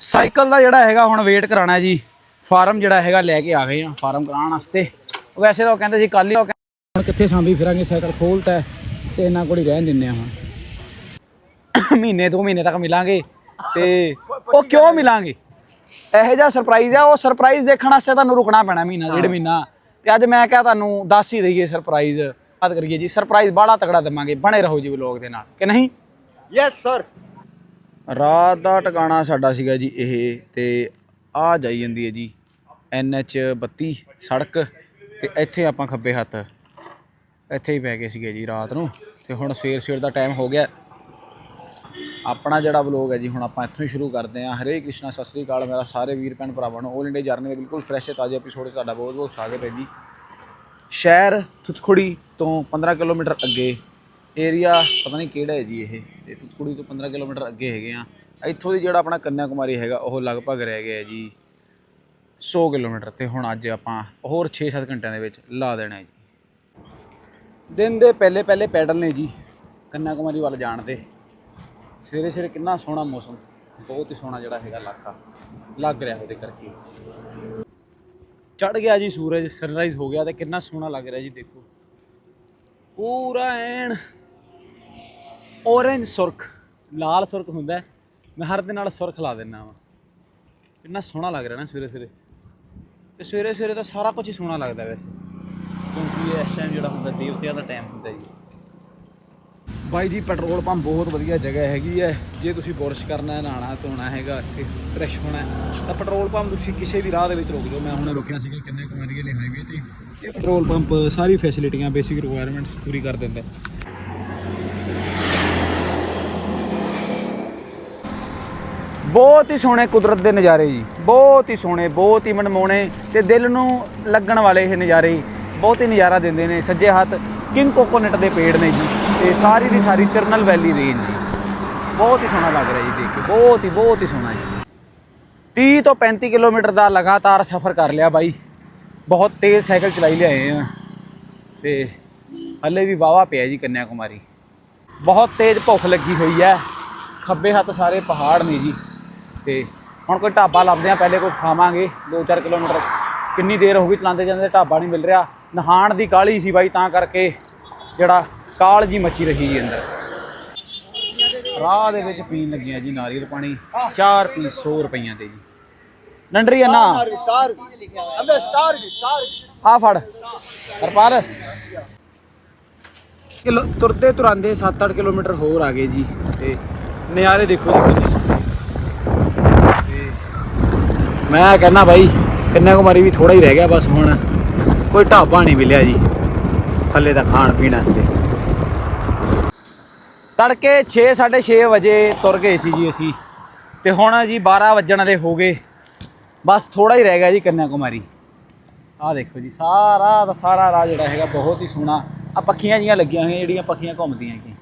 Cycle ਦਾ ਜਿਹੜਾ ਹੈਗਾ ਹੁਣ ਵੇਟ ਕਰਾਣਾ ਜੀ। ਫਾਰਮ ਜਿਹੜਾ ਹੈਗਾ ਲੈ ਕੇ ਆ ਗਏ ਆ ਫਾਰਮ ਕਰਾਉਣ ਵਾਸਤੇ। ਉਹ ਵੈਸੇ ਤਾਂ ਉਹ ਕਹਿੰਦੇ ਸੀ ਕੱਲ ਹੀ ਹੁਣ ਕਿੱਥੇ ਸਾਂਭੀ ਫਿਰਾਂਗੇ ਸਾਈਕਲ ਖੋਲਤਾ ਤੇ ਇਹਨਾਂ ਕੋਲ ਹੀ ਰਹਿਣ ਦਿੰਨੇ ਆ ਹੁਣ। ਮਹੀਨੇ ਦੋ ਮਹੀਨੇ ਤੱਕ ਮਿਲਾਂਗੇ ਤੇ ਉਹ ਕਿਉਂ ਮਿਲਾਂਗੇ? ਇਹੋ ਜਿਹਾ ਸਰਪ੍ਰਾਈਜ਼ ਆ ਉਹ ਸਰਪ੍ਰਾਈਜ਼ ਦੇਖਣ ਵਾਸਤੇ ਤੁਹਾਨੂੰ ਰੁਕਣਾ ਪੈਣਾ ਮਹੀਨਾ ਡੇਢ ਮਹੀਨਾ। ਤੇ ਅੱਜ ਮੈਂ ਕਿਹਾ ਤੁਹਾਨੂੰ ਦੱਸ ਹੀ ਦਈਏ ਸਰਪ੍ਰਾਈਜ਼ ਬਾਤ ਕਰੀਏ ਜੀ ਸਰਪ੍ਰਾਈਜ਼ ਬੜਾ ਤਕੜਾ ਦੇਵਾਂਗੇ ਬਣੇ ਰਹੋ ਜੀ ਵਲੋਗ ਦੇ ਨਾਲ ਕਿ ਨਹੀਂ? ਯੈਸ ਸਰ ਰਾਤ ਦਾ ਟਿਕਾਣਾ ਸਾਡਾ ਸੀਗਾ ਜੀ ਇਹ ਤੇ ਆ ਜਾਈ ਜਾਂਦੀ ਹੈ ਜੀ ਐਨਐਚ 32 ਸੜਕ ਤੇ ਇੱਥੇ ਆਪਾਂ ਖੱਬੇ ਹੱਥ ਇੱਥੇ ਹੀ ਪੈ ਗਏ ਸੀਗੇ ਜੀ ਰਾਤ ਨੂੰ ਤੇ ਹੁਣ ਸਵੇਰ ਸਵੇਰ ਦਾ ਟਾਈਮ ਹੋ ਗਿਆ। ਆਪਣਾ ਜਿਹੜਾ ਵਲੋਗ ਹੈ ਜੀ ਹੁਣ ਆਪਾਂ ਇੱਥੋਂ ਹੀ ਸ਼ੁਰੂ ਕਰਦੇ ਹਾਂ। ਹਰੇ ਕ੍ਰਿਸ਼ਨਾ, ਸਤਿ ਸ੍ਰੀ ਅਕਾਲ ਮੇਰਾ ਸਾਰੇ ਵੀਰ ਭੈਣ ਭਰਾਵਾਂ ਨੂੰ। 올 ਇੰਡੀਆ ਜਰਨੀ ਦੇ ਬਿਲਕੁਲ ਫਰੈਸ਼ ਤੇ ਤਾਜ਼ੇ ਐਪੀਸੋਡ 'ਚ ਤੁਹਾਡਾ ਬਹੁਤ ਬਹੁਤ ਸਵਾਗਤ ਹੈ ਜੀ। ਸ਼ਹਿਰ ਥੁਥਖੁੜੀ ਤੋਂ 15 ਕਿਲੋਮੀਟਰ ਅੱਗੇ ਏਰੀਆ ਪਤਾ ਨਹੀਂ ਕਿਹੜਾ ਹੈ ਜੀ ਇਹ। ਤੇ ਥੁਥਖੁੜੀ ਤੋਂ 15 ਕਿਲੋਮੀਟਰ ਅੱਗੇ ਹੈਗੇ ਆ। ਇੱਥੋਂ ਦੀ ਜਿਹੜਾ ਆਪਣਾ ਕੰਨਿਆ ਕੁਮਾਰੀ ਹੈਗਾ, ਉਹ ਲਗਭਗ ਰਹਿ ਗਿਆ ਜੀ 100 ਕਿਲੋਮੀਟਰ ਤੇ ਹੁਣ ਅੱਜ ਆਪਾਂ ਹੋਰ 6-7 ਘੰਟਿਆਂ ਦੇ ਵਿੱਚ ਲਾ ਦੇਣਾ ਜੀ। ਦਿਨ ਦੇ ਪਹਿਲੇ ਪਹਿਲੇ ਪੈਡਲ ਨੇ ਜੀ ਕੰਨਿਆ ਕੁਮਾਰੀ ਵੱਲ ਜਾਣ ਦੇ। ਸਵੇਰੇ ਸਵੇਰੇ ਕਿੰਨਾ ਸੋਹਣਾ ਮੌਸਮ, ਬਹੁਤ ਹੀ ਸੋਹਣਾ ਜਿਹੜਾ ਹੈਗਾ ਇਲਾਕਾ। ਲੱਗ ਰਿਹਾ ਉਹਦੇ ਕਰਕੇ। ਚੜ ਗਿਆ ਜੀ ਸੂਰਜ ਸਨਰਾਈਜ਼ ਹੋ ਗਿਆ ਤੇ ਕਿੰਨਾ ਸੋਹਣਾ ਲੱਗ ਰਿਹਾ ਜੀ ਦੇਖੋ। ਪੂਰਾ ਐਨ orange ਸੁਰਖ, ਲਾਲ ਸੁਰਖ ਹੁੰਦਾ ਮੈਂ ਹਰ ਦੇ ਨਾਲ ਸੁਰਖ ਲਾ ਦਿੰਨਾ ਵਾ। ਕਿੰਨਾ ਸੋਹਣਾ ਲੱਗ ਰਿਹਾ ਨਾ ਸਵੇਰੇ ਸਵੇਰੇ। ਤੇ ਸਵੇਰੇ ਸਵੇਰੇ ਤਾਂ ਸਾਰਾ ਕੁਝ ਹੀ ਸੋਹਣਾ ਲੱਗਦਾ ਵੈਸੇ। ਕਿਉਂਕਿ ਇਸ ਟਾਈਮ ਜਿਹੜਾ ਹੁੰਦਾ, ਦੇਵਤਿਆਂ ਦਾ ਟਾਈਮ ਹੁੰਦਾ ਜੀ। ਬਾਈ ਜੀ, ਪੈਟਰੋਲ ਪੰਪ ਬਹੁਤ ਵਧੀਆ ਜਗ੍ਹਾ ਹੈਗੀ ਹੈ। ਜੇ ਤੁਸੀਂ ਬੁਰਸ਼ ਕਰਨਾ ਹੈ ਨਹਾਣਾ ਧੋਣਾ ਹੈਗਾ ਤੇ ਫਰੈਸ਼ ਹੋਣਾ ਤਾਂ ਪੈਟਰੋਲ ਪੰਪ ਤੁਸੀਂ ਕਿਸੇ ਵੀ ਰਾਹ ਦੇ ਵਿੱਚ ਰੋਕ ਜਾਓ। ਮੈਂ ਹੁਣੇ ਰੋਕਿਆ ਸੀਗਾ, ਕਿੰਨੇ ਕੁਮਾਰੀ ਵਾਲੇ ਹਾਈਵੇ ਤੇ ਇਹ ਪੈਟਰੋਲ ਪੰਪ ਸਾਰੀ ਫੈਸਿਲਿਟੀਆਂ ਬੇਸਿਕ ਰਿਕੁਆਇਰਮੈਂਟਸ ਪੂਰੀ ਕਰ ਦਿੰਦਾ ਬਹੁਤ ਹੀ ਸੋਹਣੇ ਕੁਦਰਤ ਦੇ ਨਜ਼ਾਰੇ ਜੀ। ਬਹੁਤ ਹੀ ਸੋਹਣੇ, ਬਹੁਤ ਹੀ ਮਨਮੋਹਣੇ ਤੇ ਦਿਲ ਨੂੰ ਲੱਗਣ ਵਾਲੇ ਇਹ ਨਜ਼ਾਰੇ ਬਹੁਤ ਹੀ ਨਜ਼ਾਰਾ ਦਿੰਦੇ ਨੇ। ਸੱਜੇ ਹੱਥ ਕਿੰਗ ਕੋਕੋਨਟ ਦੇ ਪੇੜ ਨੇ ਜੀ ਤੇ ਸਾਰੀ ਦੀ ਸਾਰੀ ਤਿਰਨਲ ਵੈਲੀ ਰੇਂਜ ਜੀ। ਬਹੁਤ ਹੀ ਸੋਹਣਾ ਲੱਗ ਰਿਹਾ ਜੀ ਦੇਖ ਕੇ। ਬਹੁਤ ਹੀ ਬਹੁਤ ਹੀ ਸੋਹਣਾ ਜੀ। 30 ਤੋਂ 35 ਕਿਲੋਮੀਟਰ ਦਾ ਲਗਾਤਾਰ ਸਫ਼ਰ ਕਰ ਲਿਆ ਬਾਈ। ਬਹੁਤ ਤੇਜ਼ ਸਾਈਕਲ ਚਲਾਈ ਲਿਆਏ ਆ। ਤੇ ਹੱਲੇ ਵੀ ਵਾਵਾ ਪਿਆ ਜੀ ਕੰਨਿਆ ਕੁਮਾਰੀ ਬਹੁਤ ਤੇਜ਼ ਭੁੱਖ ਲੱਗੀ ਹੋਈ ਹੈ। ਖੱਬੇ ਹੱਥ ਸਾਰੇ ਪਹਾੜ ਨੇ ਜੀ। ਤੇ ਹੁਣ ਕੋਈ ਢਾਬਾ ਲੱਭਦੇ ਆ ਪਹਿਲੇ ਕੁਝ ਖਾਵਾਂਗੇ 2-4 ਕਿਲੋਮੀਟਰ। ਕਿੰਨੀ ਦੇਰ ਹੋ ਗਈ ਚਲਾਉਂਦੇ ਜਾਂਦੇ ਢਾਬਾ ਨਹੀਂ ਮਿਲ ਰਿਹਾ। ਨਹਾਣ ਦੀ ਕਾਲੀ ਸੀ ਬਾਈ ਤਾਂ ਕਰਕੇ ਜਿਹੜਾ ਕਾਲ ਜੀ ਮੱਚੀ ਰਹੀ ਜੀ ਅੰਦਰ। ਰਾਹ ਦੇ ਵਿੱਚ ਪੀਣ ਲੱਗਿਆ ਜੀ ਨਾਰੀਅਲ ਪਾਣੀ 4 ਪੀਸ 100 ਰੁਪਈਆਂ ਦੇ ਜੀ। ਨੰਡਰੀ ਆ ਨਾ? ਸਟਾਰ ਅੰਦਰ ਸਟਾਰ ਵੀ ਸਟਾਰ ਆ ਫੜ। ਹਰਪਾਲ। ਕਿਲੋ ਤੁਰਦੇ ਤੁਰਾਂਦੇ 7-8 ਕਿਲੋਮੀਟਰ ਹੋਰ ਆ ਗਏ ਜੀ ਤੇ ਨਜ਼ਾਰੇ ਦੇਖੋ ਜੀ ਕਿੰਨੇ ਸੋਹਣੇ ਤੇ ਮੈਂ ਕਹਿੰਦਾ ਬਾਈ ਕੰਨਿਆ ਕੁਮਾਰੀ ਵੀ ਥੋੜਾ ਹੀ ਰਹਿ ਗਿਆ ਬਸ ਹੁਣ। ਕੋਈ ਢਾਬਾ ਨਹੀਂ ਮਿਲਿਆ ਜੀ, ਥੱਲੇ ਦਾ ਖਾਣ ਪੀਣ ਵਾਸਤੇ। ਤੜਕੇ 6:30 ਵਜੇ ਤੁਰ ਗਏ ਸੀ ਜੀ ਅਸੀਂ। ਤੇ ਹੁਣ ਜੀ 12 ਵੱਜਣ ਵਾਲੇ ਹੋ ਗਏ। ਬਸ ਥੋੜਾ ਹੀ ਰਹਿ ਗਿਆ ਜੀ ਕੰਨਿਆ ਕੁਮਾਰੀ ਆਹ ਦੇਖੋ ਜੀ, ਸਾਰਾ ਦਾ ਸਾਰਾ ਰਾਹ ਜਿਹੜਾ ਹੈਗਾ ਬਹੁਤ ਹੀ ਸੋਹਣਾ। ਆ ਪੱਖੀਆਂ ਜੀਆਂ ਲੱਗੀਆਂ ਹੋਈਆਂ, ਜਿਹੜੀਆਂ ਪੱਖੀਆਂ ਘੁੰਮਦੀਆਂ ਹੈਗੀਆਂ।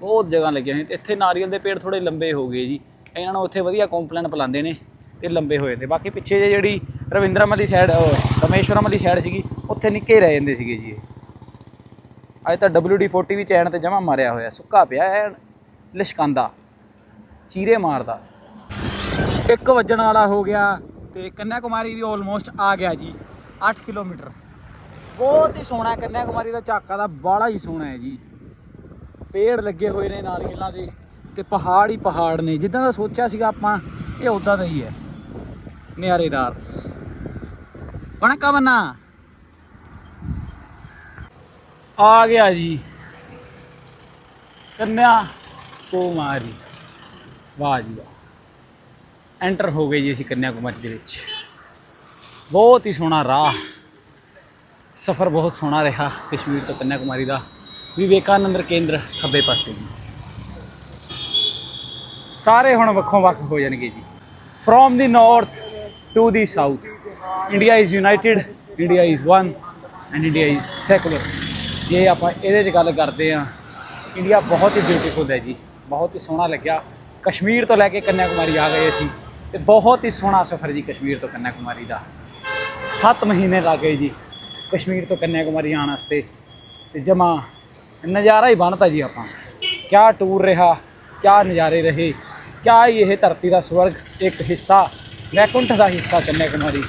ਬਹੁਤ ਜਗ੍ਹਾ ਲੱਗੀਆਂ ਹੋਈਆਂ ਤੇ ਇੱਥੇ ਨਾਰੀਅਲ ਦੇ ਪੇੜ ਥੋੜੇ ਲੰਬੇ ਹੋ ਗਏ ਜੀ। ਇਹਨਾਂ ਨੂੰ ਉੱਥੇ ਵਧੀਆ ਕੰਪਲੈਂਟ ਪਲਾਉਂਦੇ ਨੇ। ਤੇ ਲੰਬੇ ਹੋਏ ਤੇ ਬਾਕੀ ਪਿੱਛੇ ਜਿਹੇ ਜਿਹੜੀ ਰਵਿੰਦਰਮ ਵਾਲੀ ਸਾਈਡ ਰਮੇਸ਼ਵਰਮ ਵਾਲੀ ਸਾਈਡ ਸੀਗੀ, ਉੱਥੇ ਨਿੱਕੇ ਰਹਿ ਜਾਂਦੇ ਸੀਗੇ ਜੀ ਅੱਜ ਤਾਂ WD40 ਵੀ ਚੈਨ ਤੇ ਜਮਾ ਮਾਰਿਆ ਹੋਇਆ, ਸੁੱਕਾ ਪਿਆ ਐ ਲਿਸ਼ਕਾਂਦਾ, ਚੀਰੇ ਮਾਰਦਾ। ਇੱਕ ਵੱਜਣ ਵਾਲਾ ਹੋ ਗਿਆ ਤੇ ਕੰਨਿਆ ਕੁਮਾਰੀ ਵੀ ਆਲਮੋਸਟ ਆ ਗਿਆ ਜੀ 8 ਕਿਲੋਮੀਟਰ। ਬਹੁਤ ਹੀ ਸੋਹਣਾ ਕੰਨਿਆ ਕੁਮਾਰੀ ਦਾ ਝਾਕਾ ਦਾ ਬਾੜਾ ਹੀ ਸੋਹਣਾ ਹੈ ਜੀ। ਪੇੜ ਲੱਗੇ ਹੋਏ ਨੇ ਨਾਰੀਅਲਾਂ ਦੇ ਤੇ ਪਹਾੜ ਹੀ ਪਹਾੜ ਨੇ। ਜਿੱਦਾਂ ਦਾ ਸੋਚਿਆ ਸੀਗਾ ਆਪਾਂ, ਇਹ ਉਦਾਂ ਦਾ ਹੀ ਹੈ। ਨਿਆਰੇਦਾਰ। ਵਣਕਾ ਬੰਨਾ ਆ ਗਿਆ ਜੀ। ਕੰਨਿਆ ਕੁਮਾਰੀ। ਵਾਹ ਜੀ ਵਾਹ। ਐਂਟਰ ਹੋ ਗਏ ਜੀ ਅਸੀਂ ਕੰਨਿਆ ਕੁਮਾਰੀ ਦੇ ਵਿੱਚ। ਬਹੁਤ ਹੀ ਸੋਹਣਾ ਰਾਹ। ਸਫ਼ਰ ਬਹੁਤ ਸੋਹਣਾ ਰਿਹਾ ਕਸ਼ਮੀਰ ਤੋਂ ਕੰਨਿਆ ਕੁਮਾਰੀ ਦਾ। ਵਿਵੇਕਾਨੰਦ ਕੇਂਦਰ ਖੱਬੇ ਪਾਸੇ। ਜੀ ਸਾਰੇ ਹੁਣ ਵੱਖੋ ਵੱਖ ਹੋ ਜਾਣਗੇ ਜੀ। From the north to the south India is united India is one and India is secular ਜੇ ਆਪਾਂ ਇਹਦੇ 'ਚ ਗੱਲ ਕਰਦੇ ਆ ਇੰਡੀਆ ਬਹੁਤ ਹੀ ਬਿਊਟੀਫੁਲ ਹੈ ਜੀ, ਬਹੁਤ ਹੀ ਸੋਹਣਾ ਲੱਗਿਆ। ਕਸ਼ਮੀਰ ਤੋਂ ਲੈ ਕੇ ਕੰਨਿਆ ਕੁਮਾਰੀ ਆ ਗਏ ਅਸੀਂ, ਤੇ ਬਹੁਤ ਹੀ ਸੋਹਣਾ ਸਫ਼ਰ ਜੀ ਕਸ਼ਮੀਰ ਤੋਂ ਕੰਨਿਆ ਕੁਮਾਰੀ ਦਾ। 7 ਮਹੀਨੇ ਲੱਗ ਗਏ ਜੀ ਕਸ਼ਮੀਰ ਤੋਂ ਕੰਨਿਆ ਕੁਮਾਰੀ ਆਉਣ ਵਾਸਤੇ, ਤੇ ਜਮਾ ਨਜ਼ਾਰਾ ਹੀ ਬਣਤਾ ਜੀ ਆਪਾਂ। ਕਿਆ ਟੂਰ ਰਿਹਾ, ਕਿਆ ਨਜ਼ਾਰੇ ਰਹੇ, ਕਿਆ ਹੀ ਇਹ ਧਰਤੀ ਦਾ ਸਵਰਗ, ਇੱਕ ਹਿੱਸਾ। ਵੈਕੁੰਠ ਦਾ ਹਿੱਸਾ ਕੰਨਿਆ ਕੁਮਾਰੀ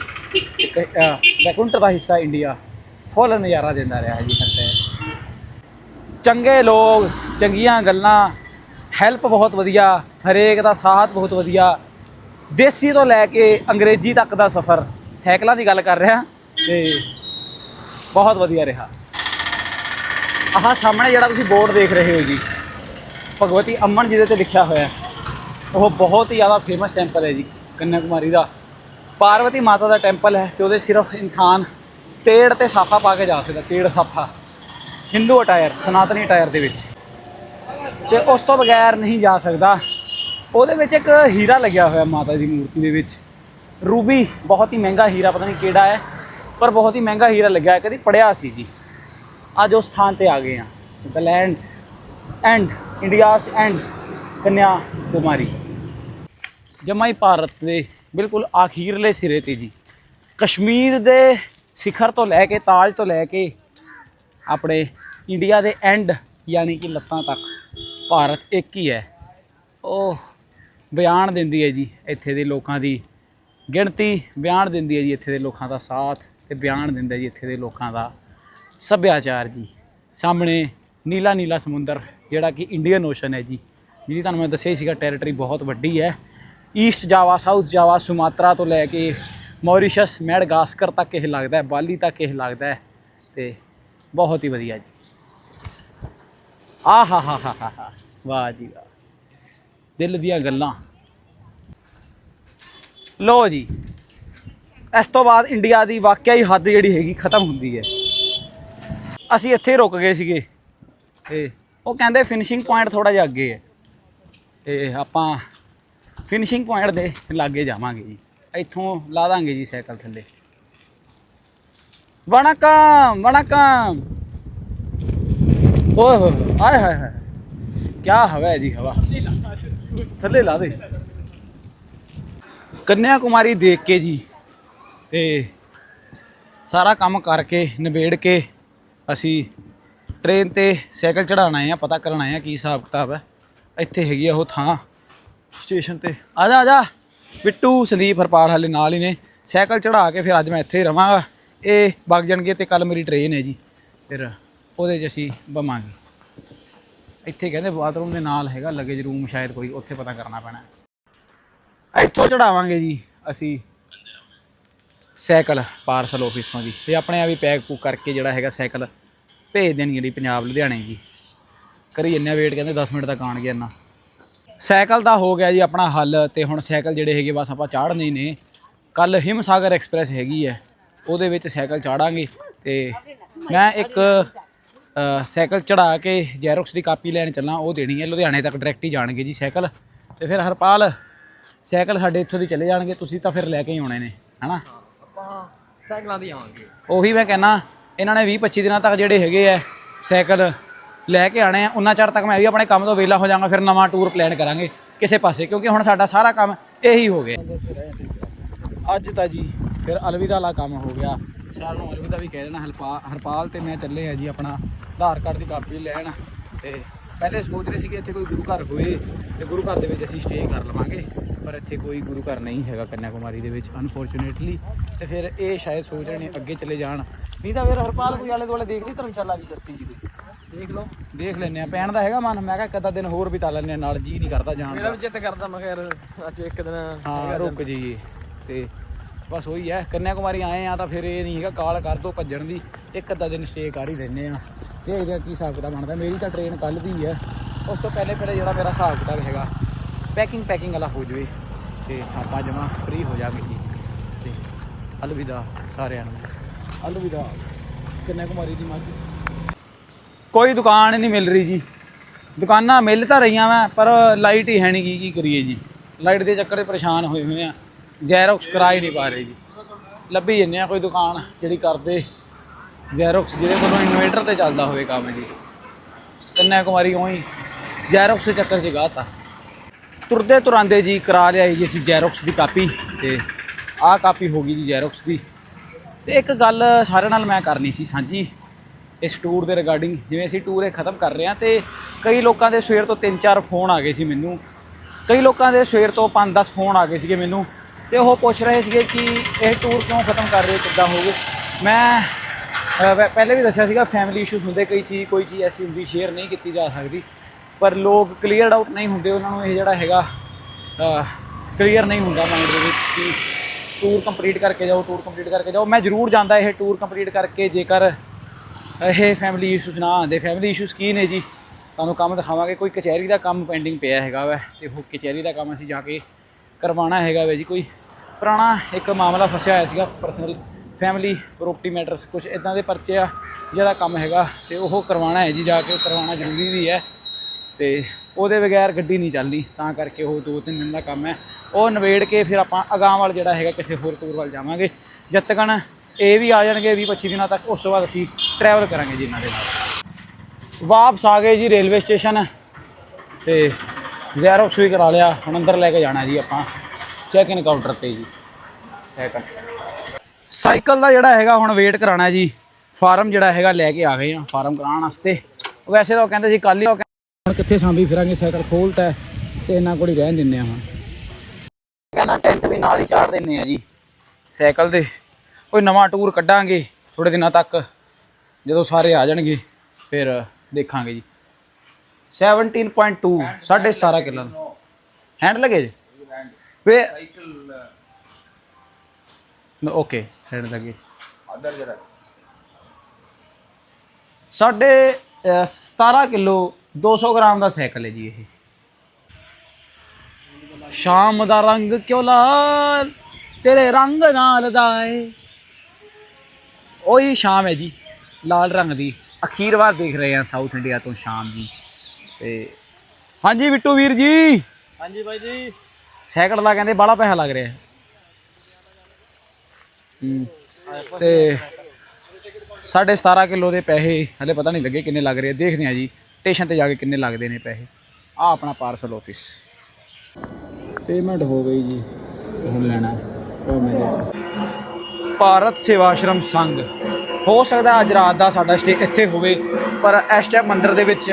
ਇੱਕ ਅ, ਵੈਕੁੰਠ ਦਾ ਹਿੱਸਾ ਇੰਡੀਆ ਫੁੱਲ ਨਜ਼ਾਰਾ ਦਿੰਦਾ ਰਿਹਾ ਜੀ ਹਰ ਟਾਈਮ ਚੰਗੇ ਲੋਕ ਚੰਗੀਆਂ ਗੱਲਾਂ ਹੈਲਪ ਬਹੁਤ ਵਧੀਆ ਹਰੇਕ ਦਾ ਸਾਥ ਬਹੁਤ ਵਧੀਆ। ਦੇਸੀ ਤੋਂ ਲੈ ਕੇ ਅੰਗਰੇਜ਼ੀ ਤੱਕ ਦਾ ਸਫ਼ਰ ਸਾਈਕਲਾਂ ਦੀ ਗੱਲ ਕਰ ਰਿਹਾ। ਤੇ ਬਹੁਤ ਵਧੀਆ ਰਿਹਾ। ਆਹ ਸਾਹਮਣੇ ਜਿਹੜਾ ਤੁਸੀਂ ਬੋਰਡ ਦੇਖ ਰਹੇ ਹੋ ਜੀ ਭਗਵਤੀ ਅਮਨ ਜੀ ਦੇ ਤੇ ਲਿਖਿਆ ਹੋਇਆ ਹੈ। ਉਹ ਬਹੁਤ ਹੀ ਜ਼ਿਆਦਾ ਫੇਮਸ ਟੈਂਪਲ ਹੈ ਜੀ। ਕੰਨਿਆ ਕੁਮਾਰੀ ਦਾ। ਪਾਰਵਤੀ ਮਾਤਾ ਦਾ ਟੈਂਪਲ ਹੈ ਤੇ ਉਹਦੇ ਸਿਰਫ ਇਨਸਾਨ ਤੇੜ ਤੇ ਸਾਫਾ ਪਾ ਕੇ ਜਾ ਸਕਦਾ, ਤੇੜ ਸਾਫਾ। ਹਿੰਦੂ ਅਟਾਇਰ ਸਨਾਤਨੀ ਅਟਾਇਰ ਦੇ ਵਿੱਚ। ਤੇ ਉਸ ਤੋਂ ਬਗੈਰ ਨਹੀਂ ਜਾ ਸਕਦਾ। ਉਹਦੇ ਵਿੱਚ ਇੱਕ ਹੀਰਾ ਲੱਗਿਆ ਹੋਇਆ ਮਾਤਾ ਦੀ ਮੂਰਤੀ ਦੇ ਵਿੱਚ। ਰੂਬੀ, ਬਹੁਤ ਹੀ ਮਹਿੰਗਾ ਹੀਰਾ, ਪਤਾ ਨਹੀਂ ਕਿਹੜਾ ਹੈ, ਪਰ ਬਹੁਤ ਹੀ ਮਹਿੰਗਾ ਹੀਰਾ ਲੱਗਿਆ ਕਦੀ ਪੜਿਆ ਸੀ ਜੀ। ਅੱਜ ਉਸ ਸਥਾਨ ਤੇ ਆ ਗਏ ਆ the lands end India's end Kanya Kumari ਜਮਾ ਹੀ ਭਾਰਤ ਦੇ ਬਿਲਕੁਲ ਆਖੀਰਲੇ ਸਿਰੇ ਤੇ ਜੀ। ਕਸ਼ਮੀਰ ਦੇ ਸਿਖਰ ਤੋਂ ਲੈ ਕੇ, ਤਾਜ ਤੋਂ ਲੈ ਕੇ ਆਪਣੇ ਇੰਡੀਆ ਦੇ ਐਂਡ ਯਾਨੀ ਕਿ ਲੱਤਾਂ ਤੱਕ ਭਾਰਤ ਇੱਕ ਹੀ ਹੈ। ਉਹ ਬਿਆਨ ਦਿੰਦੀ ਹੈ ਜੀ ਇੱਥੇ ਦੇ ਲੋਕਾਂ ਦੀ ਗਿਣਤੀ, ਬਿਆਨ ਦਿੰਦੀ ਹੈ ਜੀ ਇੱਥੇ ਦੇ ਲੋਕਾਂ ਦਾ ਸਾਥ ਤੇ ਬਿਆਨ ਦਿੰਦਾ ਜੀ ਇੱਥੇ ਦੇ ਲੋਕਾਂ ਦਾ ਸੱਭਿਆਚਾਰ ਜੀ। ਸਾਹਮਣੇ ਨੀਲਾ ਨੀਲਾ ਸਮੁੰਦਰ ਜਿਹੜਾ ਕਿ ਇੰਡੀਅਨ ਓਸ਼ਨ ਹੈ ਜੀ, ਜਿਹਦੀ ਤੁਹਾਨੂੰ ਮੈਂ ਦੱਸਿਆ ਸੀਗਾ ਟੈਰੀਟਰੀ ਬਹੁਤ ਵੱਡੀ ਹੈ। ਈਸਟ ਜਾਵਾ ਸਾਊਥ ਜਾਵਾ ਸੁਮਾਤਰਾ ਤੋਂ ਲੈ ਕੇ ਮੌਰੀਸ਼ਸ ਮੈਡਗਾਸਕਰ ਤੱਕ ਇਹ ਲੱਗਦਾ ਹੈ ਬਾਲੀ ਤੱਕ ਇਹ ਲੱਗਦਾ ਹੈ ਤੇ ਬਹੁਤ ਹੀ ਵਧੀਆ ਜੀ। ਆ ਹਾ ਹਾ ਹਾ ਹਾ ਵਾਹ ਜੀ ਵਾਹ। ਦਿਲ ਦੀਆਂ ਗੱਲਾਂ। ਲੋ ਜੀ, ਇਸ ਤੋਂ ਬਾਅਦ ਇੰਡੀਆ ਦੀ ਵਾਕਿਆ ਹੀ ਹੱਦ ਜਿਹੜੀ ਹੈਗੀ ਖਤਮ ਹੁੰਦੀ ਹੈ। ਅਸੀਂ ਇੱਥੇ ਰੁਕ ਗਏ ਸੀਗੇ ਤੇ ਉਹ ਕਹਿੰਦੇ ਫਿਨਿਸ਼ਿੰਗ ਪੁਆਇੰਟ ਥੋੜਾ ਜਿਹਾ ਅੱਗੇ ਹੈ। ਤੇ ਆਪਾਂ ਫਿਨਿਸ਼ਿੰਗ ਪੁਆਇੰਟ ਦੇ ਲਾਗੇ ਜਾਵਾਂਗੇ ਜੀ। ਇੱਥੋਂ ਲਾ ਦਾਂਗੇ ਜੀ ਸਾਈਕਲ ਥੱਲੇ। ਵਣਕਮ ਵਣਕਮ। ਓਏ ਹੋਏ ਹੋਏ, ਆਏ ਹਾਏ ਹਾਏ। ਕੀ ਹਵਾ ਹੈ ਜੀ ਹਵਾ। ਥੱਲੇ ਲਾ ਦੇ। ਕੰਨਿਆ ਕੁਮਾਰੀ ਦੇਖ ਕੇ ਜੀ ਤੇ ਸਾਰਾ ਕੰਮ ਕਰਕੇ ਨਿਬੇੜ ਕੇ ਅਸੀਂ ਟ੍ਰੇਨ ਤੇ ਸਾਈਕਲ ਚੜਾਉਣ ਆਏ ਆ ਪਤਾ ਕਰਨ ਆਏ ਆ ਕੀ ਹਿਸਾਬ ਕਿਤਾਬ ਹੈ। ਇੱਥੇ ਹੈਗੀ ਆ ਉਹ ਥਾਂ। ਸਟੇਸ਼ਨ ਤੇ। ਆ ਜਾ ਆ ਜਾ। ਬਿੱਟੂ, ਸੰਦੀਪ, ਹਰਪਾਲ ਹਾਲੇ ਨਾਲ ਹੀ ਨੇ। ਸਾਈਕਲ ਚੜਾ ਕੇ ਫਿਰ ਅੱਜ ਮੈਂ ਇੱਥੇ ਹੀ ਰਵਾਂਗਾ। ਇਹ ਵਗ ਜਾਣਗੇ ਤੇ ਕੱਲ ਮੇਰੀ ਟ੍ਰੇਨ ਹੈ ਜੀ। ਫਿਰ ਉਹਦੇ 'ਚ ਅਸੀਂ ਬਵਾਂਗੇ। ਇੱਥੇ ਕਹਿੰਦੇ ਬਾਥਰੂਮ ਦੇ ਨਾਲ ਹੈਗਾ ਲਗੇਜ ਰੂਮ ਸ਼ਾਇਦ ਕੋਈ, ਉੱਥੇ ਪਤਾ ਕਰਨਾ ਪੈਣਾ। ਇੱਥੋਂ ਚੜਾਵਾਂਗੇ ਜੀ ਅਸੀਂ। ਸਾਈਕਲ ਪਾਰਸਲ ਆਫਿਸ ਤੋਂ ਜੀ। ਤੇ ਆਪਣੇ ਆਪ ਹੀ ਪੈਕ ਪੂਕ ਕਰਕੇ ਜਿਹੜਾ ਹੈਗਾ ਸਾਈਕਲ ਭੇਜ ਦੇਣੀ ਜਿਹੜੀ ਪੰਜਾਬ ਲੁਧਿਆਣੇ ਜੀ। ਕਰੀ ਜੰਨੇ ਵੇਟ ਕਹਿੰਦੇ 10 ਮਿੰਟ ਤੱਕ ਆਣਗੇ ਇੰਨਾ। ਸਾਈਕਲ ਦਾ ਹੋ ਗਿਆ ਜੀ ਆਪਣਾ ਹੱਲ ਤੇ ਹੁਣ ਸਾਈਕਲ ਜਿਹੜੇ ਹੈਗੇ ਬਸ ਆਪਾਂ ਚਾੜਨੇ ਨੇ। ਕੱਲ ਹਿਮਸਾਗਰ ਐਕਸਪ੍ਰੈਸ ਹੈਗੀ ਹੈ। ਉਹਦੇ ਵਿੱਚ ਸਾਈਕਲ ਚਾੜਾਂਗੇ ਤੇ ਮੈਂ ਇੱਕ ਸਾਈਕਲ ਚੜਾ ਕੇ ਜੈਰੋਕਸ ਦੀ ਕਾਪੀ ਲੈਣ ਚੱਲਾਂ ਉਹ ਦੇਣੀ ਹੈ। ਲੁਧਿਆਣੇ ਤੱਕ ਡਾਇਰੈਕਟ ਹੀ ਜਾਣਗੇ ਜੀ ਸਾਈਕਲ। ਤੇ ਫਿਰ ਹਰਪਾਲ ਸਾਈਕਲ ਸਾਡੇ ਇੱਥੋਂ ਦੀ ਚਲੇ ਜਾਣਗੇ ਤੁਸੀਂ ਤਾਂ ਫਿਰ ਲੈ ਕੇ ਹੀ ਆਉਣੇ ਨੇ ਹਨਾ? ਆਪਾਂ ਸਾਈਕਲਾਂ ਦੀ ਆਵਾਂਗੇ। ਉਹੀ ਮੈਂ ਕਹਿੰਨਾ ਇਹਨਾਂ ਨੇ 20 25 ਦਿਨਾਂ ਤੱਕ ਜਿਹੜੇ ਹੈਗੇ ਆ ਸਾਈਕਲ ਲੈ ਕੇ ਆਣੇ ਆ, ਉਹਨਾਂ ਚਿਰ ਤੱਕ ਮੈਂ ਵੀ ਆਪਣੇ ਕੰਮ ਤੋਂ ਵਿਹਲਾ ਹੋ ਜਾਵਾਂਗਾ, ਫਿਰ ਨਵਾਂ ਟੂਰ ਪਲਾਨ ਕਰਾਂਗੇ ਕਿਸੇ ਪਾਸੇ, ਕਿਉਂਕਿ ਹੁਣ ਸਾਡਾ ਸਾਰਾ ਕੰਮ ਇਹੀ ਹੋ ਗਿਆ। ਅੱਜ ਤਾਂ ਜੀ ਫਿਰ ਅਲਵਿਦਾ ਵਾਲਾ ਕੰਮ ਹੋ ਗਿਆ। ਸਾਰਿਆਂ ਨੂੰ ਅਲਵਿਦਾ ਵੀ ਕਹਿ ਦੇਣਾ ਹਰਪਾਲ ਹਰਪਾਲ ਤੇ ਮੈਂ ਚੱਲੇ ਆ ਜੀ ਆਪਣਾ ਆਧਾਰ ਕਾਰਡ ਦੀ ਕਾਪੀ ਲੈਣ। ਤੇ ਪਹਿਲੇ ਸੋਚ ਰਹੇ ਸੀ ਕਿ ਇੱਥੇ ਕੋਈ ਗੁਰੂ ਘਰ ਹੋਏ ਤੇ ਗੁਰੂ ਘਰ ਦੇ ਵਿੱਚ ਅਸੀਂ ਸਟੇ ਕਰ ਲਵਾਂਗੇ, ਪਰ ਇੱਥੇ ਕੋਈ ਗੁਰੂ ਘਰ ਨਹੀਂ ਹੈਗਾ ਕੰਨਿਆ ਕੁਮਾਰੀ ਦੇ ਵਿੱਚ ਅਨਫੋਰਚੂਨੇਟਲੀ ਤੇ ਫਿਰ ਇਹ ਸ਼ਾਇਦ ਸੋਚ ਰਹੇ ਨੇ ਅੱਗੇ ਚਲੇ ਜਾਣ। ਨਹੀਂ ਤਾਂ ਫਿਰ ਹਰਪਾਲ ਕੋਈ ਆਲੇ ਦੁਆਲੇ ਦੇਖ ਲਈ ਧਰਮਸ਼ਾਲਾ ਦੀ ਸਸਤੀ ਜੀ ਦੀ ਦੇਖ ਲਓ। ਦੇਖ ਲੈਨੇ ਆ ਪੈਣ ਦਾ ਹੈਗਾ ਮਨ। ਮੈਂ ਕਿਹਾ ਕਦਾ ਦਿਨ ਹੋਰ ਬਿਤਾ ਲੈਨੇ ਆ ਨਾਲ ਜੀ ਨਹੀਂ ਕਰਦਾ ਜਾਣ ਮੇਰਾ ਦਾ। ਵੀ ਚਿੱਤ ਕਰਦਾ ਮੈਂ ਖੈਰ ਅੱਜ ਇੱਕ ਦਿਨ ਹਾਂ ਰੁਕ ਜਾਈਏ। ਤੇ ਬਸ ਉਹੀ ਹੈ ਕੰਨਿਆ ਕੁਮਾਰੀ ਆਏ ਆ ਤਾਂ ਫਿਰ ਇਹ ਨਹੀਂ ਹੈਗਾ ਕਾਲ ਕਰ ਦੋ ਭੱਜਣ ਦੀ। ਇੱਕ ਅੱਧਾ ਦਿਨ ਸਟੇ ਕਰ ਹੀ ਲੈਨੇ ਆ ਦੇਖਦੇ ਆ ਕੀ ਹਿਸਾਬ ਕਿਤਾਬ ਬਣਦਾ। ਮੇਰੀ ਤਾਂ ਟ੍ਰੇਨ ਕੱਲ ਦੀ ਹੈ। ਉਸ ਤੋਂ ਪਹਿਲੇ ਪਹਿਲੇ ਜਿਹੜਾ ਮੇਰਾ ਹਿਸਾਬ ਕਿਤਾਬ ਹੈਗਾ ਪੈਕਿੰਗ ਪੈਕਿੰਗ ਵਾਲਾ ਹੋ ਜਾਵੇ। ਤੇ ਆਪਾਂ ਜਮਾ ਫ੍ਰੀ ਹੋ ਜਾਵਾਂਗੇ ਜੀ। ਤੇ ਅਲਵਿਦਾ ਸਾਰਿਆਂ ਨੂੰ। ਅਲਵਿਦਾ। ਕੰਨਿਆ ਕੁਮਾਰੀ ਦੀ ਮੱਝ ਕੋਈ ਦੁਕਾਨ ਨਹੀਂ ਮਿਲ ਰਹੀ ਜੀ। ਦੁਕਾਨਾਂ ਮਿਲ ਤਾਂ ਰਹੀਆਂ ਵਾ, ਪਰ ਲਾਈਟ ਹੀ ਹੈ ਨਹੀਂ ਕੀ ਕੀ ਕਰੀਏ ਜੀ। ਲਾਈਟ ਦੇ ਚੱਕਰ 'ਚ ਪਰੇਸ਼ਾਨ ਹੋਏ ਹੋਏ ਆ। ਜ਼ੈਰੋਕਸ ਕਰਾ ਹੀ ਨਹੀਂ ਪਾ ਰਹੇ ਜੀ। ਲੱਭੀ ਜੰਨੇ ਆ ਕੋਈ ਦੁਕਾਨ ਜਿਹੜੀ ਕਰਦੇ। ਜ਼ੈਰੋਕਸ ਜਿਹਦੇ ਕੋਲੋਂ ਇਨਵੇਟਰ ਤੇ ਚੱਲਦਾ ਹੋਵੇ ਕੰਮ ਜੀ। ਕੰਨਿਆ ਕੁਮਾਰੀ ਉਹੀ ਜ਼ੈਰੋਕਸ ਦੇ ਚੱਕਰ 'ਚ ਗਾਤਾ। ਤੁਰਦੇ ਤੁਰਾਂਦੇ ਜੀ ਕਰਾ ਲਿਆਈ ਜੀ ਅਸੀਂ ਜ਼ੈਰੋਕਸ ਦੀ ਕਾਪੀ ਤੇ ਆਹ ਕਾਪੀ ਹੋ ਗਈ ਜੀ ਜ਼ੈਰੋਕਸ ਦੀ। ਤੇ ਇੱਕ ਗੱਲ ਸਾਰਿਆਂ ਨਾਲ ਮੈਂ ਕਰਨੀ ਸੀ ਸਾਂਝੀ। ਇਸ ਟੂਰ ਦੇ ਰਿਗਾਰਡਿੰਗ ਜਿਵੇਂ ਅਸੀਂ ਟੂਰ ਇਹ ਖਤਮ ਕਰ ਰਹੇ ਹਾਂ ਤੇ ਕਈ ਲੋਕਾਂ ਦੇ ਸਵੇਰ ਤੋਂ ਤਿੰਨ ਚਾਰ ਫੋਨ ਆ ਗਏ ਸੀ ਮੈਨੂੰ। ਕਈ ਲੋਕਾਂ ਦੇ ਸਵੇਰ ਤੋਂ 5-10 ਫੋਨ ਆ ਗਏ ਸੀਗੇ ਮੈਨੂੰ ਤੇ ਉਹ ਪੁੱਛ ਰਹੇ ਸੀਗੇ ਕਿ ਇਹ ਟੂਰ ਕਿਉਂ ਖਤਮ ਕਰ ਰਹੇ ਹੋ, ਕਿੱਦਾਂ ਹੋਗੇ ਮੈਂ ਪਹਿਲੇ ਵੀ ਦੱਸਿਆ ਸੀਗਾ ਫੈਮਿਲੀ ਇਸ਼ੂਸ ਹੁੰਦੇ, ਕਈ ਚੀਜ਼, ਕੋਈ ਚੀਜ਼ ਐਸੀ ਹੁੰਦੀ ਸ਼ੇਅਰ ਨਹੀਂ ਕੀਤੀ ਜਾ ਸਕਦੀ। ਪਰ ਲੋਕ ਕਲੀਅਰਡ ਆਊਟ ਨਹੀਂ ਹੁੰਦੇ, ਉਹਨਾਂ ਨੂੰ ਇਹ ਜਿਹੜਾ ਹੈਗਾ ਕਲੀਅਰ ਨਹੀਂ ਹੁੰਦਾ ਮਾਈਂਡ ਦੇ ਵਿੱਚ ਕਿ ਟੂਰ ਕੰਪਲੀਟ ਕਰਕੇ ਜਾਓ ਟੂਰ ਕੰਪਲੀਟ ਕਰਕੇ ਜਾਓ। ਮੈਂ ਜ਼ਰੂਰ ਜਾਂਦਾ ਇਹ ਟੂਰ ਕੰਪਲੀਟ ਕਰਕੇ, ਜੇਕਰ ਇਹ ਫੈਮਿਲੀ ਇਸ਼ੂਸ ਨਾ ਆਉਂਦੇ। ਫੈਮਿਲੀ ਇਸ਼ੂਸ ਕੀ ਨੇ ਜੀ? ਤੁਹਾਨੂੰ ਕੰਮ ਦਿਖਾਵਾਂਗੇ। ਕੋਈ ਕਚਹਿਰੀ ਦਾ ਕੰਮ ਪੈਂਡਿੰਗ ਪਿਆ ਹੈਗਾ ਵਾ। ਤੇ ਉਹ ਕਚਹਿਰੀ ਦਾ ਕੰਮ ਅਸੀਂ ਜਾ ਕੇ ਕਰਵਾਉਣਾ ਹੈਗਾ ਵਾ ਜੀ ਕੋਈ। ਪੁਰਾਣਾ ਇੱਕ ਮਾਮਲਾ ਫਸਿਆ ਹੋਇਆ ਸੀਗਾ ਪਰਸਨਲ ਫੈਮਿਲੀ ਪ੍ਰੋਪਰਟੀ ਮੈਟਰਸ ਕੁਝ ਇਦਾਂ ਦੇ ਪਰਚੇ ਆ ਜਿਹੜਾ ਕੰਮ ਹੈਗਾ ਤੇ ਉਹ ਕਰਵਾਉਣਾ ਹੈ ਜੀ, ਜਾ ਕੇ ਕਰਵਾਉਣਾ ਜ਼ਰੂਰੀ ਵੀ ਹੈ। ਤੇ ਉਹਦੇ ਬਗੈਰ ਗੱਡੀ ਨਹੀਂ ਚੱਲਣੀ, ਤਾਂ ਕਰਕੇ ਉਹ ਦੋ ਤਿੰਨ ਦਿਨ ਦਾ ਕੰਮ ਹੈ। ਉਹ ਨਵੇੜ ਕੇ ਫਿਰ ਆਪਾਂ ਅਗਾਂਹ ਵੱਲ ਜਿਹੜਾ ਹੈਗਾ ਕਿਸੇ ਹੋਰ ਟੂਰ ਵੱਲ ਜਾਵਾਂਗੇ। ਜਦ ਤੱਕਣ ਇਹ ਵੀ ਆ ਜਾਣਗੇ 20 25 ਦਿਨਾਂ ਤੱਕ, ਉਸ ਤੋਂ ਬਾਅਦ ਅਸੀਂ ਟਰੈਵਲ ਕਰਾਂਗੇ ਜੀ ਇਹਨਾਂ ਦੇ ਨਾਲ। ਵਾਪਸ ਆ ਗਏ ਜੀ ਰੇਲਵੇ ਸਟੇਸ਼ਨ ਤੇ ਜ਼ੈਰੋਕਸ ਵੀ ਕਰਾ ਲਿਆ, ਹੁਣ ਅੰਦਰ ਲੈ ਕੇ ਜਾਣਾ ਜੀ ਆਪਾਂ ਚੈੱਕ ਇਨ ਕਾਊਂਟਰ ਤੇ ਜੀ। ਚੈੱਕ ਸਾਈਕਲ ਦਾ ਜਿਹੜਾ ਹੈਗਾ, ਹੁਣ ਵੇਟ ਕਰਾਣਾ ਜੀ। ਫਾਰਮ ਜਿਹੜਾ ਹੈਗਾ, ਲੈ ਕੇ ਆ ਗਏ ਆ, ਫਾਰਮ ਕਰਾਉਣ ਵਾਸਤੇ। ਵੈਸੇ ਤਾਂ ਉਹ ਕਹਿੰਦੇ ਸੀ ਕੱਲ ਹੀ ਉਹ ਕਹਿੰਦੇ ਹੁਣ ਕਿੱਥੇ ਸਾਂਭੀ ਫਿਰਾਂਗੇ, ਸਾਈਕਲ ਖੋਲਤਾ ਹੈ ਤੇ ਇਹਨਾਂ ਕੋਲ ਹੀ ਰਹਿਣ ਦਿੰਨੇ ਆ ਹੁਣ। ਕਹਿੰਦਾ ਟੈਂਟ ਵੀ ਨਾਲ ਹੀ ਚਾੜ ਦਿੰਨੇ ਆ ਜੀ। ਸਾਈਕਲ ਦੇ ਕੋਈ ਨਵਾਂ ਟੂਰ ਕੱਢਾਂਗੇ ਥੋੜੇ ਦਿਨਾਂ ਤੱਕ। ਜਦੋਂ ਸਾਰੇ ਆ ਜਾਣਗੇ ਫਿਰ ਦੇਖਾਂਗੇ ਜੀ। 17.2 17.5 kilo. Hand luggage weigh okay hand luggage ਸਾਡੇ ਅਹ, 17 ਕਿਲੋ 200 ਗ੍ਰਾਮ ਦਾ ਸਾਈਕਲ ਹੈ ਜੀ ਇਹ। ਸ਼ਾਮ ਦਾ ਰੰਗ ਕਿਉਂ ਲਾਲ? ਤੇਰੇ ਰੰਗ ਨਾਲ ਦਾ ਏ। ਉਹੀ ਸ਼ਾਮ ਹੈ ਜੀ ਲਾਲ ਰੰਗ ਦੀ। ਅਖੀਰ ਵਾਰ ਦੇਖ ਰਹੇ ਹਾਂ ਸਾਊਥ ਇੰਡੀਆ ਤੋਂ ਸ਼ਾਮ ਜੀ। ਤੇ ਹਾਂਜੀ ਬਿੱਟੂ ਵੀਰ ਜੀ। ਹਾਂਜੀ ਬਾਈ ਜੀ। ਸਾਈਕਲ ਦਾ ਕਹਿੰਦੇ ਬਾਹਲਾ ਪੈਸਾ ਲੱਗ ਰਿਹਾ। ਹੈ ਹੂੰ ਤੇ ਸਾਢੇ 17 ਕਿਲੋ ਦੇ ਪੈਸੇ ਹਲੇ ਪਤਾ ਨਹੀਂ ਲੱਗੇ ਕਿੰਨੇ ਲੱਗ ਰਹੇ ਆ। ਦੇਖਦੇ ਆ ਜੀ ਸਟੇਸ਼ਨ ਤੇ ਜਾ ਕੇ ਕਿੰਨੇ ਲੱਗਦੇ ਨੇ ਪੈਸੇ। ਆ ਆਪਣਾ ਪਾਰਸਲ ਆਫਿਸ ਪੇਮੈਂਟ ਹੋ ਗਈ ਜੀ। ਹੁਣ ਲੈਣਾ। ਉਹ ਮਿਲੇ ਭਾਰਤ ਸੇਵਾ ਆਸ਼ਰਮ ਸੰਘ। ਹੋ ਸਕਦਾ ਅੱਜ ਰਾਤ ਦਾ ਸਾਡਾ ਸਟੇ ਇੱਥੇ ਹੋਵੇ, ਪਰ ਇਸ ਟਾਈਮ ਮੰਦਰ ਦੇ ਵਿੱਚ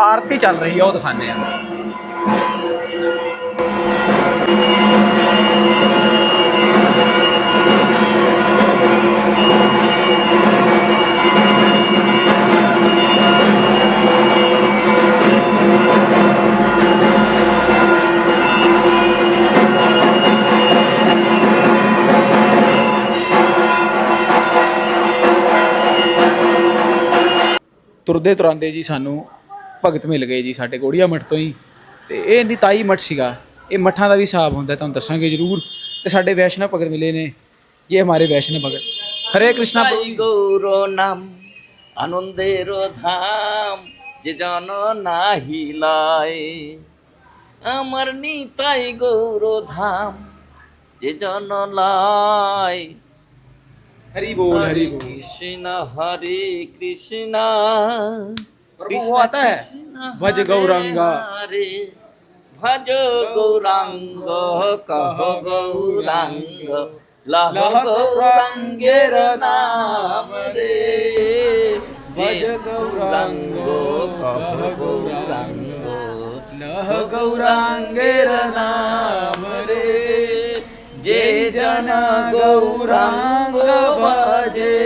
ਆਰਤੀ ਚੱਲ ਰਹੀ ਆ, ਉਹ ਦਿਖਾਉਂਦੇ ਆ ਤੁਰਦੇ ਤੁਰਾਂਦੇ ਜੀ ਸਾਨੂੰ ਭਗਤ ਮਿਲ ਗਏ ਜੀ ਸਾਡੇ ਗੋੜੀਆ ਮੱਠ ਤੋਂ ਹੀ ਤੇ ਇਹ ਨਿਤਾਈ ਮੱਠ ਸੀਗਾ ਇਹ ਮੱਠਾਂ ਦਾ ਵੀ ਹਿਸਾਬ ਹੁੰਦਾ ਤੁਹਾਨੂੰ ਦੱਸਾਂਗੇ ਜ਼ਰੂਰ ਤੇ ਸਾਡੇ ਵੈਸ਼ਨਵ ਭਗਤ ਮਿਲੇ ਨੇ ਇਹ ਹਮਾਰੇ ਵੈਸ਼ਨਵ ভগত হরে কৃষ্ণা তাই গৌর নাম আনন্দের ধাম যে জন নাহি লয় আমার নিতাই গৌর ধাম যে জন লয় हरी बोल हरी बोल कृष्णा हरे कृष्णा प्रभु वो आता है भज गौरंगा भज गौरांग कह गौरांग लह गौरांगेर नाम रे भज गौरांग कह गौरांग लह गौरांगेर नाम रे जन गौरांग बजे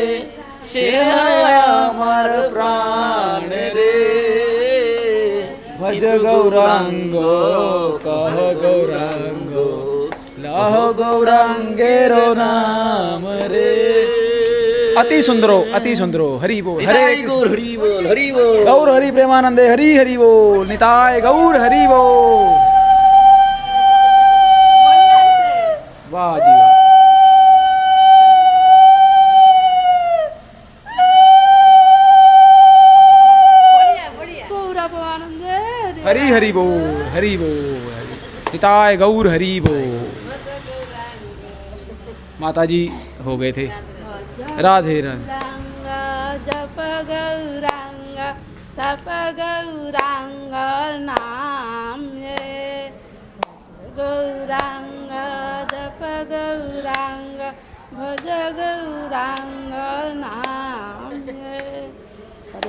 से अमर प्राण रे। भज गौरांग कह गौरांग लह गौरांगेरो नाम रे। अति सुंदरो अति सुंदरो हरि बोल हरे गौर हरि बोल हरि बोल। गौर हरि प्रेमानंदे हरि हरि बोल निताय गौर हरि बोल। वाह जी। हरि हरि बोल हरि बोल निताय गौर हरि बोल माता जी हो गए थे राधे राधे गंगा जप गौरांग तप गौरांग नाम है गौरांग जप गौरांग भज गौरांग नाम है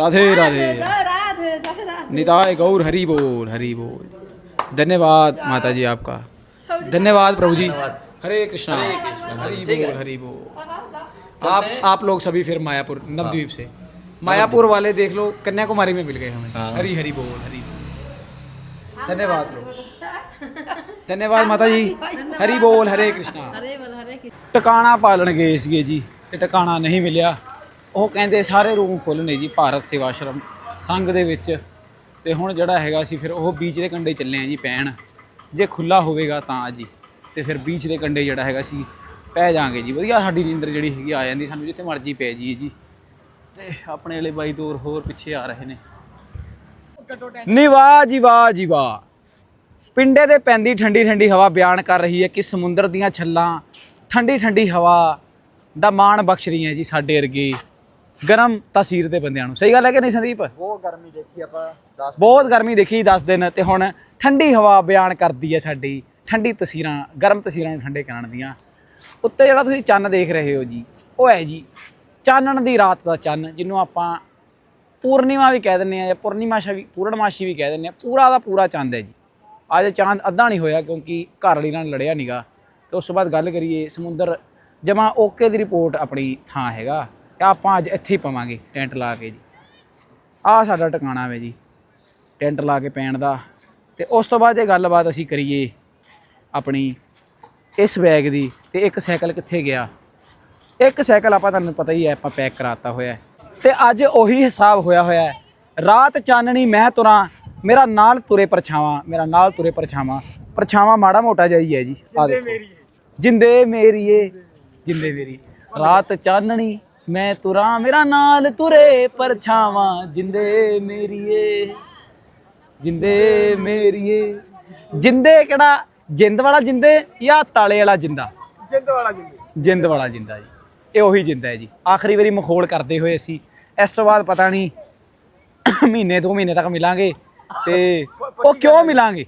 राधे राधे निताय गौर हरी बोल हरी बोल। धन्यवाद माता जी आपका। धन्यवाद प्रभु जी हरे कृष्णा। हरी बोल हरी बोल। आप आप लोग सभी फिर मायापुर नवद्वीप से। मायापुर वाले देख लो कन्याकुमारी में मिल गए हमें। हरी हरी बोल हरी बोल। धन्यवाद धन्यवाद माता जी हरी बोल हरे कृष्णा। टकाना पालन गए इसके जी। टकाना नहीं मिलया। ਉਹ ਕਹਿੰਦੇ ਸਾਰੇ ਰੂਮ ਫੁੱਲ ਨੇ ਜੀ, ਭਾਰਤ ਸੇਵਾ ਆਸ਼ਰਮ ਸੰਘ ਦੇ ਵਿੱਚ। ਤੇ ਹੁਣ ਜਿਹੜਾ ਹੈਗਾ ਸੀ, ਫਿਰ ਉਹ ਬੀਚ ਦੇ ਕੰਢੇ ਚੱਲੇ ਆ ਜੀ ਪੈਣ। ਜੇ ਖੁੱਲਾ ਹੋਵੇਗਾ ਤਾਂ ਜੀ। ਤੇ ਫਿਰ ਬੀਚ ਦੇ ਕੰਢੇ ਜਿਹੜਾ ਹੈਗਾ ਸੀ, ਪੈ ਜਾਾਂਗੇ ਜੀ। ਵਧੀਆ ਸਾਡੀ ਨੀਂਦਰ ਜਿਹੜੀ ਹੈਗੀ ਆ ਜਾਂਦੀ, ਸਾਨੂੰ ਜਿੱਥੇ ਮਰਜ਼ੀ ਪੈ ਜੀ ਜੀ। ਤੇ ਆਪਣੇ ਵਾਲੇ ਬਾਈ ਦੂਰ ਹੋਰ ਪਿੱਛੇ ਆ ਰਹੇ ਨੇ। ਨੀ ਵਾਹ ਜੀ ਵਾਹ ਜੀ ਵਾਹ। ਪਿੰਡੇ ਦੇ ਪੈਂਦੀ ਠੰਡੀ ਠੰਡੀ ਹਵਾ ਬਿਆਨ ਕਰ ਰਹੀ ਹੈ ਕਿ ਸਮੁੰਦਰ ਦੀਆਂ ਛੱਲਾਂ ਠੰਡੀ ਠੰਡੀ ਹਵਾ ਦਾ ਮਾਣ ਬਖਸ਼ ਰਹੀਆਂ ਜੀ ਸਾਡੇ ਵਰਗੇ। ਗਰਮ ਤਸੀਰ ਦੇ ਬੰਦਿਆਂ ਨੂੰ। ਸਹੀ ਗੱਲ ਹੈ ਕਿ ਨਹੀਂ ਸੰਦੀਪ? ਬਹੁਤ ਗਰਮੀ ਦੇਖੀ ਆਪਾਂ 10 ਬਹੁਤ ਗਰਮੀ ਦੇਖੀ 10 ਦਿਨ ਤੇ ਹੁਣ ਠੰਡੀ ਹਵਾ ਬਿਆਨ ਕਰਦੀ ਹੈ ਸਾਡੀ। ਠੰਡੀ ਤਸੀਰਾਂ ਗਰਮ ਤਸੀਰਾਂ ਨੂੰ ਠੰਡੇ ਕਰਨ ਦੀਆਂ। ਉੱਤੇ ਜਿਹੜਾ ਤੁਸੀਂ ਚੰਨ ਦੇਖ ਰਹੇ ਹੋ ਜੀ ਉਹ ਹੈ ਜੀ ਚਾਨਣ ਦੀ ਰਾਤ ਦਾ ਚੰਨ ਜਿਹਨੂੰ ਆਪਾਂ ਪੂਰਨਿਮਾ ਵੀ ਕਹਿ ਦਿੰਦੇ ਆ ਜਾਂ ਪੂਰਨਿਮਾਸ਼ਾ ਵੀ ਪੂਰਨਮਾਸ਼ੀ ਵੀ ਕਹਿ ਦਿੰਦੇ ਆ ਪੂਰਾ ਦਾ ਪੂਰਾ ਚੰਦ ਹੈ ਜੀ। ਅੱਜ ਚਾਂਦ ਅੱਧਾ ਨਹੀਂ ਹੋਇਆ ਕਿਉਂਕਿ ਘਰ ਵਾਲੀ ਨਾਲ ਲੜਿਆ ਨੀਗਾ। ਤੇ ਉਸ ਤੋਂ ਬਾਅਦ ਗੱਲ ਕਰੀਏ ਸਮੁੰਦਰ ਜਮਾ ਓਕੇ ਦੀ ਰਿਪੋਰਟ ਆਪਣੀ ਥਾਂ ਹੈਗਾ। ਤੇ ਆਪਾਂ ਅੱਜ ਇੱਥੇ ਹੀ ਪਵਾਂਗੇ ਟੈਂਟ ਲਾ ਕੇ ਜੀ। ਆਹ ਸਾਡਾ ਟਿਕਾਣਾ ਵੇ ਜੀ ਟੈਂਟ ਲਾ ਕੇ ਪੈਣ ਦਾ। ਤੇ ਉਸ ਤੋਂ ਬਾਅਦ ਇਹ ਗੱਲਬਾਤ ਅਸੀਂ ਕਰੀਏ ਆਪਣੀ ਇਸ ਬੈਗ ਦੀ ਤੇ ਇੱਕ ਸਾਈਕਲ ਕਿੱਥੇ ਗਿਆ? ਇੱਕ ਸਾਈਕਲ ਆਪਾਂ ਤੁਹਾਨੂੰ ਪਤਾ ਹੀ ਹੈ ਆਪਾਂ ਪੈਕ ਕਰਾਤਾ ਹੋਇਆ। ਤੇ ਅੱਜ ਉਹੀ ਹਿਸਾਬ ਹੋਇਆ ਹੋਇਆ ਹੈ। ਰਾਤ ਚਾਨਣੀ ਮੈਂ ਤੁਰਾਂ ਮੇਰਾ ਨਾਲ ਤੁਰੇ ਪਰਛਾਵਾਂ ਮੇਰਾ ਨਾਲ ਤੁਰੇ ਪਰਛਾਵਾਂ। ਪਰਛਾਵਾਂ ਮਾੜਾ ਮੋਟਾ ਜਾਈ ਹੈ ਜੀ ਆ ਦੇਖੋ। ਜਿੰਦੇ ਮੇਰੀਏ ਜਿੰਦੇ ਮੇਰੀ ਰਾਤ ਚਾਨਣੀ ਮੈਂ ਤੁਰਾਂ ਮੇਰਾ ਨਾਲ ਤੁਰੇ ਪਰਛਾਵਾਂ ਜਿੰਦੇ ਮੇਰੀਏ ਜਿੰਦੇ ਮੇਰੀਏ। ਜਿੰਦੇ ਕਿਹੜਾ? ਜਿੰਦ ਵਾਲਾ ਜਿੰਦੇ ਜਾਂ ਤਾਲੇ ਵਾਲਾ ਜਿੰਦਾ? ਜਿੰਦ ਵਾਲਾ ਜਿੰਦ। ਜਿੰਦ ਵਾਲਾ ਜਿੰਦਾ ਜੀ। ਇਹ ਉਹੀ ਜਿੰਦਾ ਹੈ ਜੀ। ਆਖਰੀ ਵਾਰੀ ਮਖੌਲ ਕਰਦੇ ਹੋਏ ਅਸੀਂ ਇਸ ਤੋਂ ਬਾਅਦ ਪਤਾ ਨਹੀਂ ਮਹੀਨੇ ਦੋ ਮਹੀਨੇ ਤੱਕ ਮਿਲਾਂਗੇ ਤੇ ਉਹ ਕਿਉਂ ਮਿਲਾਂਗੇ?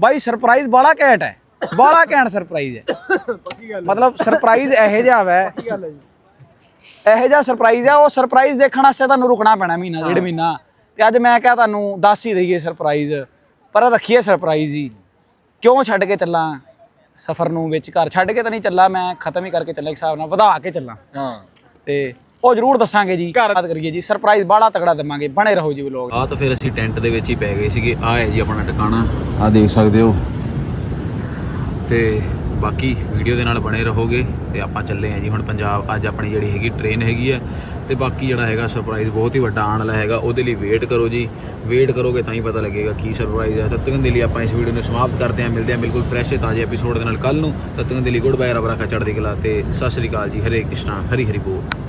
ਬਾਈ ਸਰਪ੍ਰਾਈਜ਼ ਬੜਾ ਘੈਂਟ ਹੈ। ਬੜਾ ਘੈਂਟ ਸਰਪ੍ਰਾਈਜ਼ ਹੈ। ਮਤਲਬ ਸਰਪ੍ਰਾਈਜ਼ ਇਹੋ ਜਿਹਾ ਵੈ ਇਹੋ ਜਿਹਾ ਸਰਪ੍ਰਾਈਜ਼ ਹੈ ਉਹ ਸਰਪ੍ਰਾਈਜ਼ ਦੇਖਣ ਵਾਸਤੇ ਤੁਹਾਨੂੰ ਰੁਕਣਾ ਪੈਣਾ ਮਹੀਨਾ ਡੇਢ ਮਹੀਨਾ। ਤੇ ਅੱਜ ਮੈਂ ਕਿਹਾ ਤੁਹਾਨੂੰ ਦੱਸ ਹੀ ਦਈਏ ਸਰਪ੍ਰਾਈਜ਼ ਪਰ ਰੱਖੀਏ ਸਰਪ੍ਰਾਈਜ਼ ਹੀ। ਕਿਉਂ ਛੱਡ ਕੇ ਚੱਲਾਂ? ਸਫ਼ਰ ਨੂੰ ਵਿੱਚ ਘਰ ਛੱਡ ਕੇ ਤਾਂ ਨਹੀਂ ਚੱਲਾ ਮੈਂ ਖਤਮ ਹੀ ਕਰਕੇ ਚੱਲਾਂ ਇੱਕ ਹਿਸਾਬ ਨਾਲ ਵਧਾ ਕੇ ਚੱਲਾਂ। ਹਾਂ। ਤੇ ਉਹ ਜ਼ਰੂਰ ਦੱਸਾਂਗੇ ਜੀ ਬਾਤ ਕਰੀਏ ਜੀ ਸਰਪ੍ਰਾਈਜ਼ ਬਾੜਾ ਤਕੜਾ ਦੇਵਾਂਗੇ ਬਣੇ ਰਹੋ ਜੀ ਵਲੋਗ ਆ ਤਾਂ ਫਿਰ ਅਸੀਂ ਟੈਂਟ ਦੇ ਵਿੱਚ ਹੀ ਪੈ ਗਏ ਸੀਗੇ ਆ ਹੈ ਜੀ ਆਪਣਾ ਟਿਕਾਣਾ। ਆ ਦੇਖ ਸਕਦੇ ਹੋ। ਤੇ ਬਾਕੀ ਵੀਡੀਓ ਦੇ ਨਾਲ ਬਣੇ ਰਹੋਗੇ ਤੇ ਆਪਾਂ ਚੱਲੇ ਆ ਜੀ। ਹੁਣ ਪੰਜਾਬ ਅੱਜ ਆਪਣੀ ਜਿਹੜੀ ਹੈਗੀ ਟ੍ਰੇਨ ਹੈਗੀ ਹੈ ਤੇ ਬਾਕੀ ਜਿਹੜਾ ਹੈਗਾ ਸਰਪ੍ਰਾਈਜ਼ ਬਹੁਤ ਹੀ ਵੱਡਾ ਆਉਣ ਵਾਲਾ ਹੈਗਾ, ਉਹਦੇ ਲਈ ਵੇਟ ਕਰੋ ਜੀ। ਵੇਟ ਕਰੋਗੇ ਤਾਂ ਹੀ ਪਤਾ ਲੱਗੇਗਾ ਕੀ ਸਰਪ੍ਰਾਈਜ਼ ਹੈ ਤਦ ਤੱਕ ਦੇ ਲਈ ਆਪਾਂ ਇਸ ਵੀਡੀਓ ਨੂੰ ਸਮਾਪਤ ਕਰਦੇ ਹਾਂ ਮਿਲਦੇ ਹਾਂ ਬਿਲਕੁਲ ਫਰੈਸ਼ ਤਾਜ਼ੇ ਐਪੀਸੋਡ ਦੇ ਨਾਲ ਕੱਲ ਨੂੰ। ਤਦ ਤੱਕ ਦੇ ਲਈ ਗੁੱਡ ਬਾਏ ਰੱਬ ਰੱਖਾ ਚੜ੍ਹਦੀ ਕਲਾ ਤੇ ਸਤਿ ਸ੍ਰੀ ਅਕਾਲ ਜੀ। ਹਰੇ ਕ੍ਰਿਸ਼ਨਾ, ਹਰੀ ਹਰੀ ਬੋਲ।